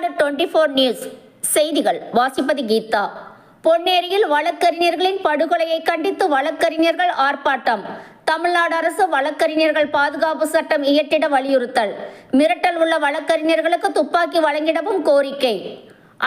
Tamil Nadu twenty four news செய்திகள். வாசிப்பது கீதா. பொன்னேரியில் வழக்கறிஞர்களின் படுகொலையை கண்டித்து வழக்கறிஞர்கள் ஆர்ப்பாட்டம். தமிழ்நாடு அரசு வழக்கறிஞர்கள் பாதுகாப்பு சட்டம் இயற்றிட வலியுறுத்தல். மிரட்டல் உள்ள வழக்கறிஞர்களுக்கு துப்பாக்கி வழங்கிடவும் கோரிக்கை.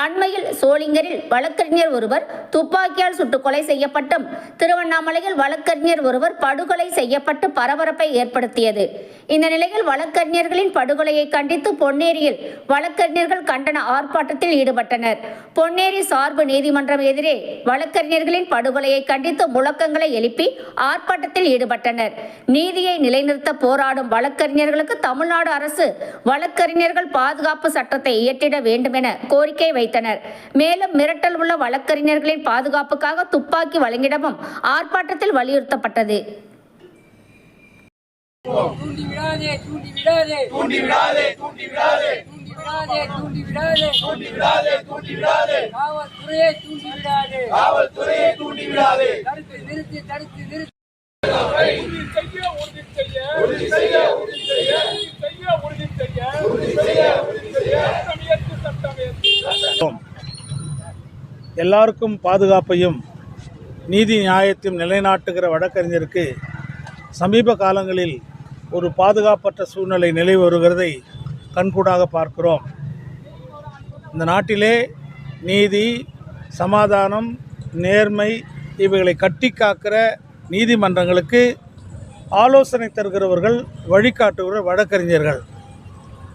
அண்மையில் சோளிங்கரில் வழக்கறிஞர் ஒருவர் துப்பாக்கியால் சுட்டுக் கொலை செய்யப்பட்டும். திருவண்ணாமலையில் வழக்கறிஞர் ஒருவர் படுகொலை செய்யப்பட்டு பரபரப்பை ஏற்படுத்தியது. இந்த நிலையில் வழக்கறிஞர்களின் படுகொலையை கண்டித்து பொன்னேரியில் வழக்கறிஞர்கள் கண்டன ஆர்ப்பாட்டத்தில் ஈடுபட்டனர். பொன்னேரி சார்பு நீதிமன்றம் எதிரே வழக்கறிஞர்களின் படுகொலையை கண்டித்து முழக்கங்களை எழுப்பி ஆர்ப்பாட்டத்தில் ஈடுபட்டனர். நீதியை நிலைநிறுத்த போராடும் வழக்கறிஞர்களுக்கு தமிழ்நாடு அரசு வழக்கறிஞர்கள் பாதுகாப்பு சட்டத்தை இயற்றிட வேண்டும் என கோரிக்கை வைத்தனர். மேலும் மிரட்டல் உள்ள வழக்கறிஞர்களின் பாதுகாப்புக்காக துப்பாக்கி வழங்கிடவும் ஆர்ப்பாட்டத்தில் வலியுறுத்தப்பட்டது. காவல்துறையை தூண்டி விடாதே. காவல்துறையை தூண்டி விடாதே. தடுத்து நிறுத்து தடுத்து நிறுத்து. எல்லாருக்கும் பாதுகாப்பையும் நீதி நியாயத்தையும் நிலைநாட்டுகிற வழக்கறிஞருக்கு சமீப காலங்களில் ஒரு பாதுகாப்பற்ற சூழ்நிலை நிலை வருகிறதை கண்கூடாக பார்க்கிறோம். இந்த நாட்டிலே நீதி சமாதானம் நேர்மை இவைகளை கட்டி காக்கிற நீதிமன்றங்களுக்கு ஆலோசனை தருகிறவர்கள் வழிகாட்டுகிற வழக்கறிஞர்கள்.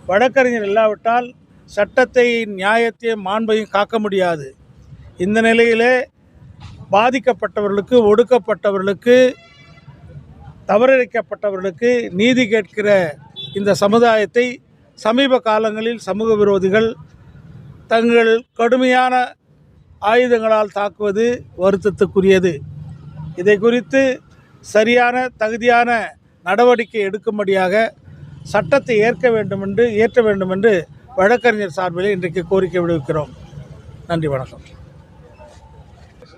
வழக்கறிஞர் இல்லாவிட்டால் சட்டத்தை நியாயத்தையும் மாண்பையும் காக்க முடியாது. இந்த நிலையிலே பாதிக்கப்பட்டவர்களுக்கு ஒடுக்கப்பட்டவர்களுக்கு தவறிழைக்கப்பட்டவர்களுக்கு நீதி கேட்கிற இந்த சமுதாயத்தை சமீப காலங்களில் சமூக விரோதிகள் தங்கள் கடுமையான ஆயுதங்களால் தாக்குவது வருத்தத்துக்குரியது. இதை குறித்து சரியான தகுதியான நடவடிக்கை எடுக்கும்படியாக சட்டத்தை ஏற்க வேண்டும் என்று ஏற்ற வேண்டும் என்று வழக்கறிஞர் சார்பில் இன்றைக்கு கோரிக்கை விடுவிக்கிறோம் நன்றி வணக்கம்.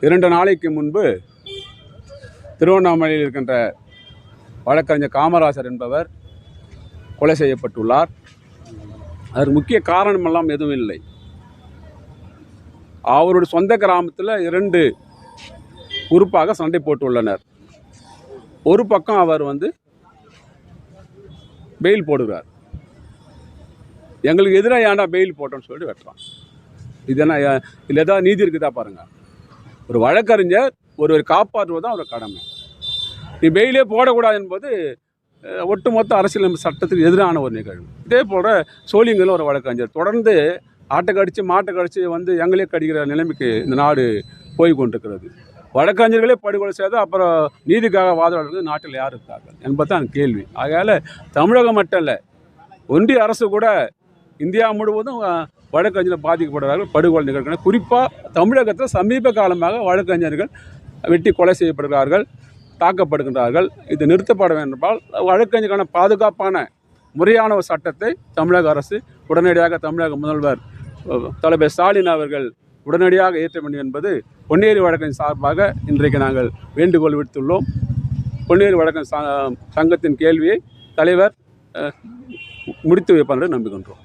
இரண்டு நாளைக்கு முன்பு திருவண்ணாமலையில் இருக்கின்ற வழக்கறிஞர் காமராஜர் என்பவர் கொலை செய்யப்பட்டுள்ளார். அதற்கு முக்கிய காரணமெல்லாம் எதுவும் இல்லை. அவருடைய சொந்த கிராமத்தில் இரண்டு குரூப்பாக சண்டை போட்டுள்ளனர். ஒரு பக்கம் அவர் வந்து பெயில் போடுகிறார். எங்களுக்கு எதிராக ஏன்டா பெயில் போட்டோன்னு சொல்லிட்டு வெட்டுறான். இது என்ன இதில் ஏதாவது நீதி இருக்குதா பாருங்கள் ஒரு வழக்கறிஞர் ஒருவர் காப்பாற்றுவது தான் அவர் கடமை. நீ பெயிலே போடக்கூடாது என்பது ஒட்டுமொத்த அரசியல் சட்டத்துக்கு எதிரான ஒரு நிகழ்வு. இதே போல் சோழிங்கலும் ஒரு வழக்கறிஞர். தொடர்ந்து ஆட்டை கடித்து மாட்டை கடித்து வந்து எங்களே கடிக்கிற நிலைமைக்கு இந்த நாடு போய் கொண்டிருக்கிறது. வழக்கறிஞர்களே படுகொலை செய்து அப்புறம் நீதிக்காக வாதாடுறது நாட்டில் யார் இருக்கார்கள் என்பதுதான் கேள்வி. ஆகையால் தமிழகம் மட்டும் இல்லை ஒன்றிய அரசு கூட இந்தியா முழுவதும் வழக்கறிஞர்கள் பாதிக்கப்படுகிறார்கள் படுகொலை நிகழ்கின்றன குறிப்பாக தமிழகத்தில் சமீப காலமாக வழக்கறிஞர்கள் வெட்டி கொலை செய்யப்படுகிறார்கள் தாக்கப்படுகின்றார்கள். இது நிறுத்தப்பட வேண்டுமால் என்றால் வழக்கறிஞருக்கான பாதுகாப்பான முறையான ஒரு சட்டத்தை தமிழக அரசு உடனடியாக தமிழக முதல்வர் தலைவர் ஸ்டாலின் அவர்கள் உடனடியாக ஏற்ற வேண்டும் என்பது பொன்னேரி வழக்கின் சார்பாக இன்றைக்கு நாங்கள் வேண்டுகோள் விடுத்துள்ளோம். பொன்னேரி வழக்கின் சா- சங்கத்தின் கேள்வியை தலைவர் முடித்து வைப்பார் என்று நம்புகின்றோம்.